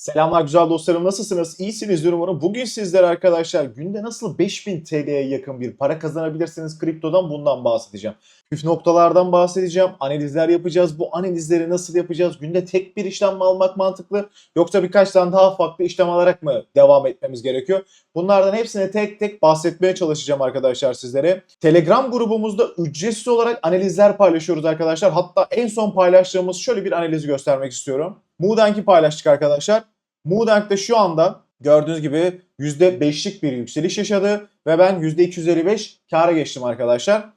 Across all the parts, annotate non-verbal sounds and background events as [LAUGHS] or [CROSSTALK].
Selamlar güzel dostlarım nasılsınız? İyisinizdir umarım. Bugün sizlere arkadaşlar günde nasıl 5000 TL'ye yakın bir para kazanabilirsiniz kriptodan bundan bahsedeceğim. Püf noktalardan bahsedeceğim. Analizler yapacağız. Bu analizleri nasıl yapacağız? Günde tek bir işlem mi almak mantıklı? Yoksa birkaç tane daha farklı işlem alarak mı devam etmemiz gerekiyor? Bunlardan hepsine tek tek bahsetmeye çalışacağım arkadaşlar sizlere. Telegram grubumuzda ücretsiz olarak analizler paylaşıyoruz arkadaşlar. Hatta en son paylaştığımız şöyle bir analizi göstermek istiyorum. Moodank'i paylaştık arkadaşlar. Moodank da şu anda gördüğünüz gibi %5'lik bir yükseliş yaşadı ve ben %255 kâra geçtim arkadaşlar.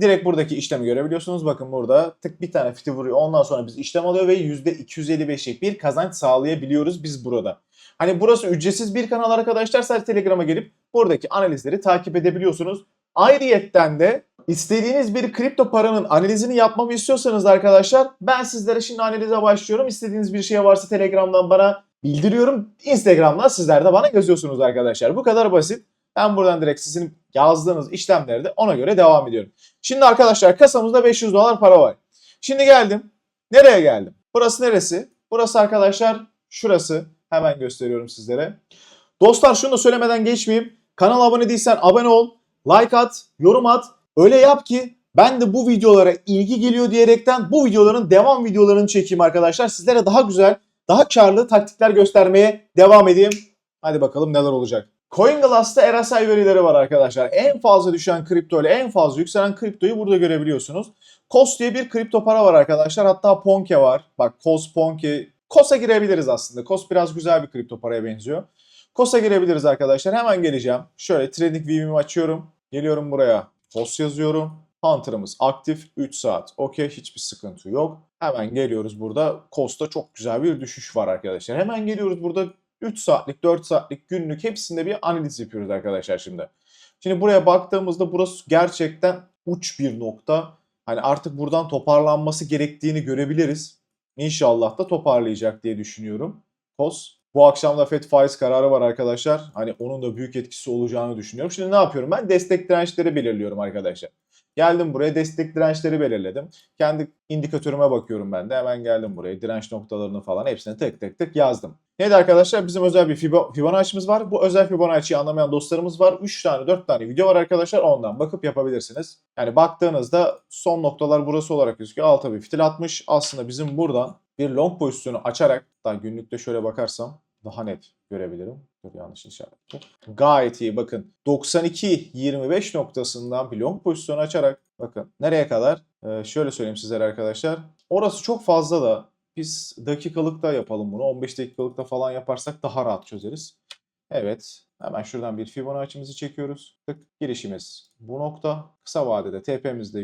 Direkt buradaki işlemi görebiliyorsunuz. Bakın burada tık bir tane fiti vuruyor. Ondan sonra biz işlem alıyor ve %255'lik bir kazanç sağlayabiliyoruz biz burada. Hani burası ücretsiz bir kanal arkadaşlar. Sadece Telegram'a gelip buradaki analizleri takip edebiliyorsunuz. Ayrıyetten de istediğiniz bir kripto paranın analizini yapmamı istiyorsanız arkadaşlar ben sizlere şimdi analize başlıyorum. İstediğiniz bir şey varsa Telegram'dan bana bildiriyorum. Instagram'dan sizler de bana yazıyorsunuz arkadaşlar. Bu kadar basit. Ben buradan direkt sizin yazdığınız işlemleri de ona göre devam ediyorum. Şimdi arkadaşlar kasamızda 500 dolar para var. Şimdi geldim. Nereye geldim? Burası neresi? Burası arkadaşlar şurası. Hemen gösteriyorum sizlere. Dostlar şunu da söylemeden geçmeyeyim. Kanala abone değilsen abone ol. Like at, yorum at. Öyle yap ki ben de bu videolara ilgi geliyor diyerekten bu videoların devam videolarını çekeyim arkadaşlar. Sizlere daha güzel, daha karlı taktikler göstermeye devam edeyim. Hadi bakalım neler olacak. CoinGlass'ta RSI verileri var arkadaşlar. En fazla düşen kripto ile en fazla yükselen kriptoyu burada görebiliyorsunuz. COS diye bir kripto para var arkadaşlar. Hatta Ponke var. Bak COS, Ponke. COS'a girebiliriz aslında. COS biraz güzel bir kripto paraya benziyor. COS'a girebiliriz arkadaşlar. Hemen geleceğim. Şöyle TradingView'imi açıyorum. Geliyorum buraya. COS yazıyorum. Hunter'ımız aktif 3 saat. Okey hiçbir sıkıntı yok. Hemen geliyoruz burada. COS'ta çok güzel bir düşüş var arkadaşlar. Hemen geliyoruz burada 3 saatlik, 4 saatlik, günlük hepsinde bir analiz yapıyoruz arkadaşlar şimdi. Şimdi buraya baktığımızda burası gerçekten uç bir nokta. Hani artık buradan toparlanması gerektiğini görebiliriz. İnşallah da toparlayacak diye düşünüyorum. COS. Bu akşam da FED faiz kararı var arkadaşlar. Hani onun da büyük etkisi olacağını düşünüyorum. Şimdi ne yapıyorum? Ben destek dirençleri belirliyorum arkadaşlar. Geldim buraya destek dirençleri belirledim. Kendi indikatörüme bakıyorum ben de. Hemen geldim buraya. Direnç noktalarını falan hepsini tık tık tık yazdım. Neydi arkadaşlar? Bizim özel bir Fibo- Fibonacci'miz var. Bu özel Fibonacci'yi anlamayan dostlarımız var. 3 tane 4 tane video var arkadaşlar. Ondan bakıp yapabilirsiniz. Yani baktığınızda son noktalar burası olarak gözüküyor. Alta bir fitil atmış. Aslında bizim buradan bir long pozisyonu açarak daha günlükte şöyle bakarsam daha net görebilirim. Dur yanlış işaret. Gayet iyi bakın. 92-25 noktasından bir long pozisyon açarak bakın nereye kadar? Ee, şöyle söyleyeyim sizlere arkadaşlar. Orası çok fazla da biz dakikalıkta yapalım bunu. 15 dakikalıkta falan yaparsak daha rahat çözeriz. Evet. Hemen şuradan bir Fibonacci'mizi çekiyoruz. Tık girişimiz bu nokta. Kısa vadede TP'mizde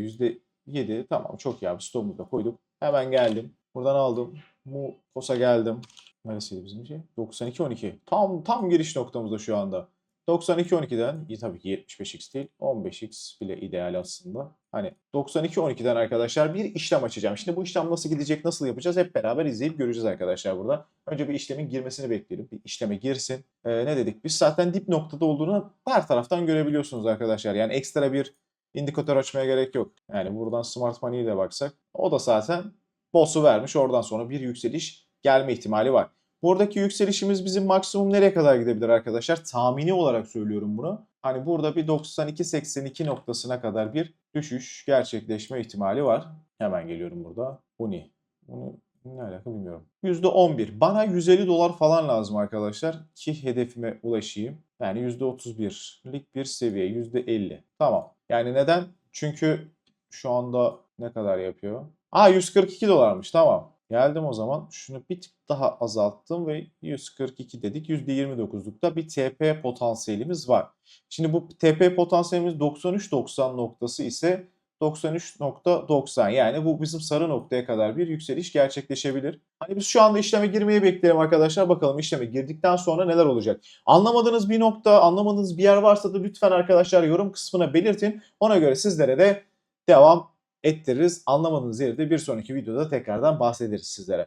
%7. Tamam çok iyi abi. Stop'u da koyduk. Hemen geldim. Buradan aldım. Bu kosa geldim. Neresiydi bizim şey? 92-12. Tam tam giriş noktamızda şu anda. 92-12'den iyi tabii ki 75x değil 15x bile ideal aslında. Hani 92-12'den arkadaşlar bir işlem açacağım. Şimdi bu işlem nasıl gidecek nasıl yapacağız hep beraber izleyip göreceğiz arkadaşlar burada. Önce bir işlemin girmesini bekleyelim. Bir işleme girsin. Ee, ne dedik biz zaten dip noktada olduğunu her taraftan görebiliyorsunuz arkadaşlar. Yani ekstra bir indikatör açmaya gerek yok. Yani buradan Smart Money'e de baksak o da zaten boss'u vermiş. Oradan sonra bir yükseliş gelme ihtimali var. Buradaki yükselişimiz bizim maksimum nereye kadar gidebilir arkadaşlar? Tahmini olarak söylüyorum bunu. Hani burada bir 92-82 noktasına kadar bir düşüş gerçekleşme ihtimali var. Hemen geliyorum burada. Bu ne? Bunu ne alaka bilmiyorum. %11. Bana 150 dolar falan lazım arkadaşlar ki hedefime ulaşayım. Yani %31'lik bir seviye. %50. Tamam. Yani neden? Çünkü şu anda ne kadar yapıyor? Aa 142 dolarmış. Tamam. Geldim o zaman. Şunu bir tık daha azalttım ve 142 dedik. %29'lukta bir TP potansiyelimiz var. Şimdi bu TP potansiyelimiz 93.90 noktası ise 93.90 yani bu bizim sarı noktaya kadar bir yükseliş gerçekleşebilir. Hani biz şu anda işleme girmeyi bekleyelim arkadaşlar. Bakalım işleme girdikten sonra neler olacak. Anlamadığınız bir nokta, anlamadığınız bir yer varsa da lütfen arkadaşlar yorum kısmına belirtin. Ona göre sizlere de devam ettiririz. Anlamadığınız yeri de bir sonraki videoda tekrardan bahsederiz sizlere.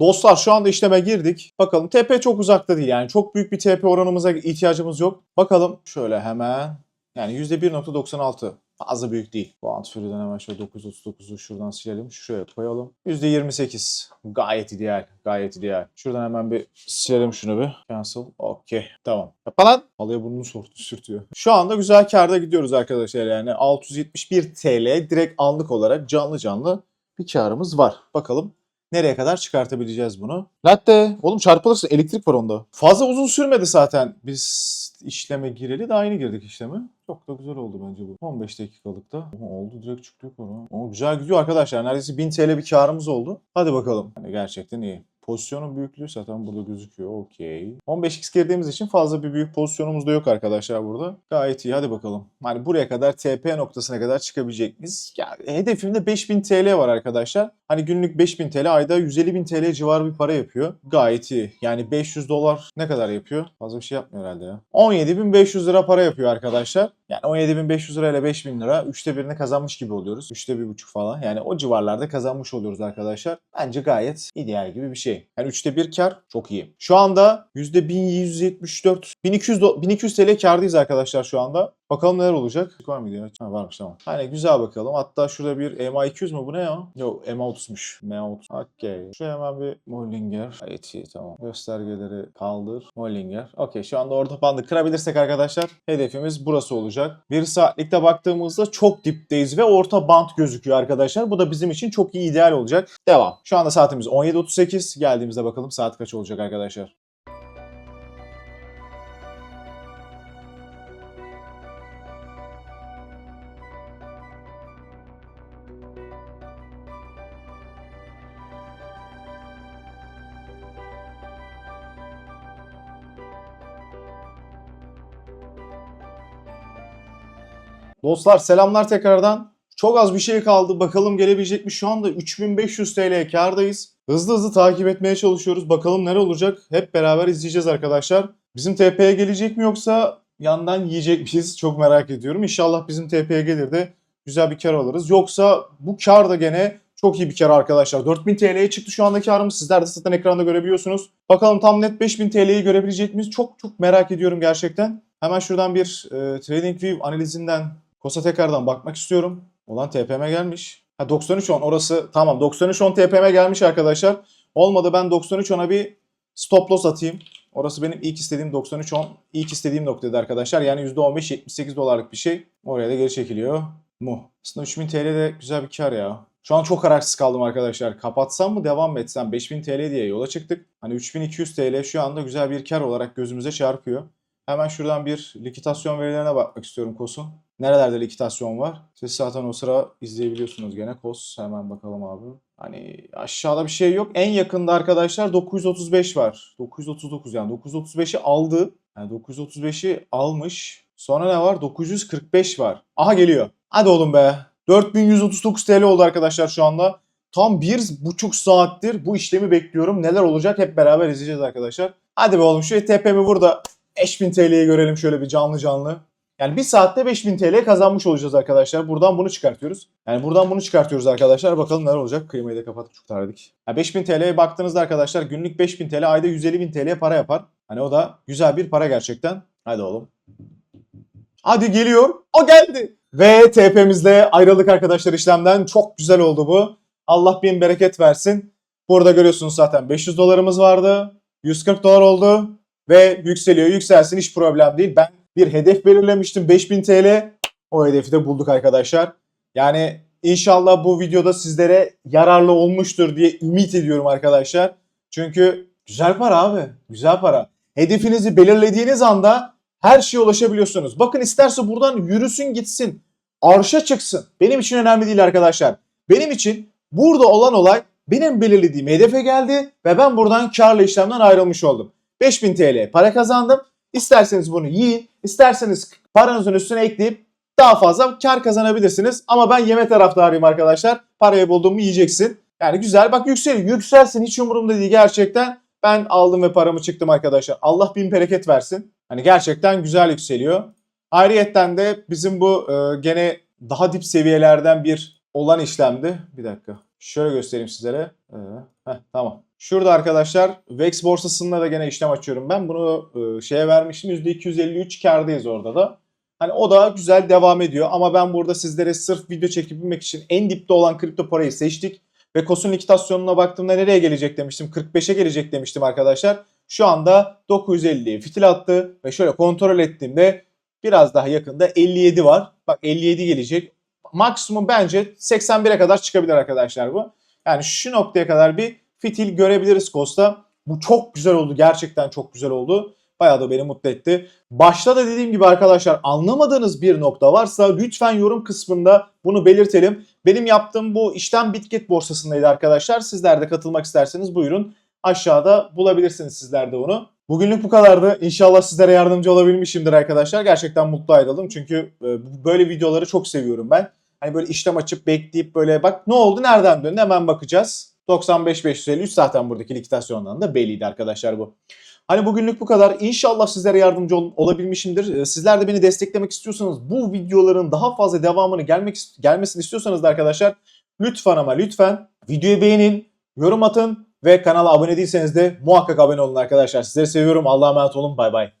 Dostlar şu anda işleme girdik. Bakalım TP çok uzakta değil yani çok büyük bir TP oranımıza ihtiyacımız yok. Bakalım şöyle hemen yani %1.96 Fazla büyük değil. Bu Antfuri'den hemen şöyle 939'u şuradan silelim. Şuraya koyalım. %28. Gayet ideal. Gayet ideal. Şuradan hemen bir silelim şunu bir. Cancel. Okey. Tamam. Kapa lan. Halıya burnunu sort- sürtüyor. Şu anda güzel karda gidiyoruz arkadaşlar. Yani 671 TL direkt anlık olarak canlı canlı bir karımız var. Bakalım nereye kadar çıkartabileceğiz bunu. Latte. Oğlum çarpılırsın. Elektrik var onda. Fazla uzun sürmedi zaten. Biz işleme gireli de aynı girdik işleme. Çok da güzel oldu bence bu. 15 dakikalıkta. Oha, oldu direkt çıktı yukarı. O güzel gidiyor arkadaşlar. Neredeyse 1000 TL bir karımız oldu. Hadi bakalım. Hani gerçekten iyi. Pozisyonun büyüklüğü zaten burada gözüküyor. Okey. 15x girdiğimiz için fazla bir büyük pozisyonumuz da yok arkadaşlar burada. Gayet iyi. Hadi bakalım. Hani buraya kadar TP noktasına kadar çıkabilecek miyiz? Ya, hedefimde 5000 TL var arkadaşlar. Hani günlük 5000 TL ayda 150 bin TL civarı bir para yapıyor. Gayet iyi. Yani 500 dolar ne kadar yapıyor? Fazla bir şey yapmıyor herhalde ya. 17.500 lira para yapıyor arkadaşlar. Yani 17.500 lira ile 5000 lira üçte birini kazanmış gibi oluyoruz. Üçte bir buçuk falan. Yani o civarlarda kazanmış oluyoruz arkadaşlar. Bence gayet ideal gibi bir şey. Yani üçte bir kar çok iyi. Şu anda %1174, 1200, do- 1200 TL kardayız arkadaşlar şu anda. Bakalım neler olacak. Var mıydı ya? Ha, varmış tamam. Hani güzel bakalım. Hatta şurada bir MA200 mü bu ne ya? Yok MA30'muş. MA30. Okey. Şuraya hemen bir Mollinger. İyi tamam. Göstergeleri kaldır. Mollinger. Okey şu anda orta bandı kırabilirsek arkadaşlar hedefimiz burası olacak. Bir saatlikte baktığımızda çok dipteyiz ve orta band gözüküyor arkadaşlar. Bu da bizim için çok iyi ideal olacak. Devam. Şu anda saatimiz 17.38. Geldiğimizde bakalım saat kaç olacak arkadaşlar. Dostlar selamlar tekrardan. Çok az bir şey kaldı. Bakalım gelebilecek mi? Şu anda 3500 TL kardayız. Hızlı hızlı takip etmeye çalışıyoruz. Bakalım neler olacak? Hep beraber izleyeceğiz arkadaşlar. Bizim TP'ye gelecek mi yoksa yandan yiyecek miyiz? [LAUGHS] Çok merak ediyorum. İnşallah bizim TP'ye gelir de güzel bir kar alırız. Yoksa bu kar da gene çok iyi bir kar arkadaşlar. 4000 TL'ye çıktı şu anda karımız. Sizler de zaten ekranda görebiliyorsunuz. Bakalım tam net 5000 TL'yi görebilecek miyiz? Çok çok merak ediyorum gerçekten. Hemen şuradan bir e, TradingView analizinden Kosa tekrardan bakmak istiyorum. Olan TPM gelmiş. Ha 93.10 orası tamam 93.10 TPM gelmiş arkadaşlar. Olmadı ben 93.10'a bir stop loss atayım. Orası benim ilk istediğim 93.10 ilk istediğim noktaydı arkadaşlar. Yani %15 78 dolarlık bir şey. Oraya da geri çekiliyor. Mu. Aslında 3000 TL de güzel bir kar ya. Şu an çok kararsız kaldım arkadaşlar. Kapatsam mı devam mı etsem? 5000 TL diye yola çıktık. Hani 3200 TL şu anda güzel bir kar olarak gözümüze çarpıyor. Hemen şuradan bir likitasyon verilerine bakmak istiyorum KOS'un. Nerelerde likitasyon var? Siz zaten o sıra izleyebiliyorsunuz gene KOS. Hemen bakalım abi. Hani aşağıda bir şey yok. En yakında arkadaşlar 935 var. 939 yani 935'i aldı. Yani 935'i almış. Sonra ne var? 945 var. Aha geliyor. Hadi oğlum be. 4139 TL oldu arkadaşlar şu anda. Tam bir buçuk saattir bu işlemi bekliyorum. Neler olacak hep beraber izleyeceğiz arkadaşlar. Hadi be oğlum şu tepemi vur da 5000 TL'yi görelim şöyle bir canlı canlı. Yani bir saatte 5000 TL kazanmış olacağız arkadaşlar. Buradan bunu çıkartıyoruz. Yani buradan bunu çıkartıyoruz arkadaşlar. Bakalım neler olacak. Kıymayı da kapattık çok tarihlik. Yani 5000 TL'ye baktığınızda arkadaşlar günlük 5000 TL ayda 150 bin TL para yapar. Hani o da güzel bir para gerçekten. Hadi oğlum. Hadi geliyor. O geldi. Ve TP'mizle ayrıldık arkadaşlar işlemden. Çok güzel oldu bu. Allah bin bereket versin. Burada görüyorsunuz zaten 500 dolarımız vardı. 140 dolar oldu. Ve yükseliyor. Yükselsin hiç problem değil. Ben bir hedef belirlemiştim 5000 TL. O hedefi de bulduk arkadaşlar. Yani inşallah bu videoda sizlere yararlı olmuştur diye ümit ediyorum arkadaşlar. Çünkü güzel para abi. Güzel para. Hedefinizi belirlediğiniz anda her şeye ulaşabiliyorsunuz. Bakın isterse buradan yürüsün gitsin. Arşa çıksın. Benim için önemli değil arkadaşlar. Benim için burada olan olay benim belirlediğim hedefe geldi ve ben buradan karlı işlemden ayrılmış oldum. 5000 TL para kazandım. İsterseniz bunu yiyin, isterseniz paranızın üstüne ekleyip daha fazla kar kazanabilirsiniz. Ama ben yeme taraftarıyım arkadaşlar. Parayı bulduğumu yiyeceksin. Yani güzel bak yükseliyor. Yükselsin hiç umurumda değil gerçekten. Ben aldım ve paramı çıktım arkadaşlar. Allah bin bereket versin. Hani gerçekten güzel yükseliyor. Ayrıyetten de bizim bu e, gene daha dip seviyelerden bir olan işlemdi. Bir dakika. Şöyle göstereyim sizlere. Ee, heh, tamam. Şurada arkadaşlar VEX borsasında da gene işlem açıyorum ben. Bunu e, şeye vermiştim. %253 kardayız orada da. Hani o da güzel devam ediyor ama ben burada sizlere sırf video çekebilmek için en dipte olan kripto parayı seçtik. Ve Kosun likitasyonuna baktığımda nereye gelecek demiştim? 45'e gelecek demiştim arkadaşlar. Şu anda 950'ye fitil attı ve şöyle kontrol ettiğimde biraz daha yakında 57 var. Bak 57 gelecek. Maksimum bence 81'e kadar çıkabilir arkadaşlar bu. Yani şu noktaya kadar bir fitil görebiliriz Kosta. Bu çok güzel oldu. Gerçekten çok güzel oldu. Bayağı da beni mutlu etti. Başta da dediğim gibi arkadaşlar anlamadığınız bir nokta varsa lütfen yorum kısmında bunu belirtelim. Benim yaptığım bu işlem Bitget borsasındaydı arkadaşlar. Sizler de katılmak isterseniz buyurun. Aşağıda bulabilirsiniz sizler de onu. Bugünlük bu kadardı. İnşallah sizlere yardımcı olabilmişimdir arkadaşlar. Gerçekten mutlu ayrıldım. Çünkü e, böyle videoları çok seviyorum ben. Hani böyle işlem açıp bekleyip böyle bak ne oldu nereden döndü hemen bakacağız. 95 553 zaten buradaki likitasyondan da belliydi arkadaşlar bu. Hani bugünlük bu kadar. İnşallah sizlere yardımcı ol- olabilmişimdir. Ee, Sizler de beni desteklemek istiyorsanız bu videoların daha fazla devamını gelmek gelmesini istiyorsanız da arkadaşlar lütfen ama lütfen videoyu beğenin, yorum atın ve kanala abone değilseniz de muhakkak abone olun arkadaşlar. Sizleri seviyorum. Allah'a emanet olun. Bay bay.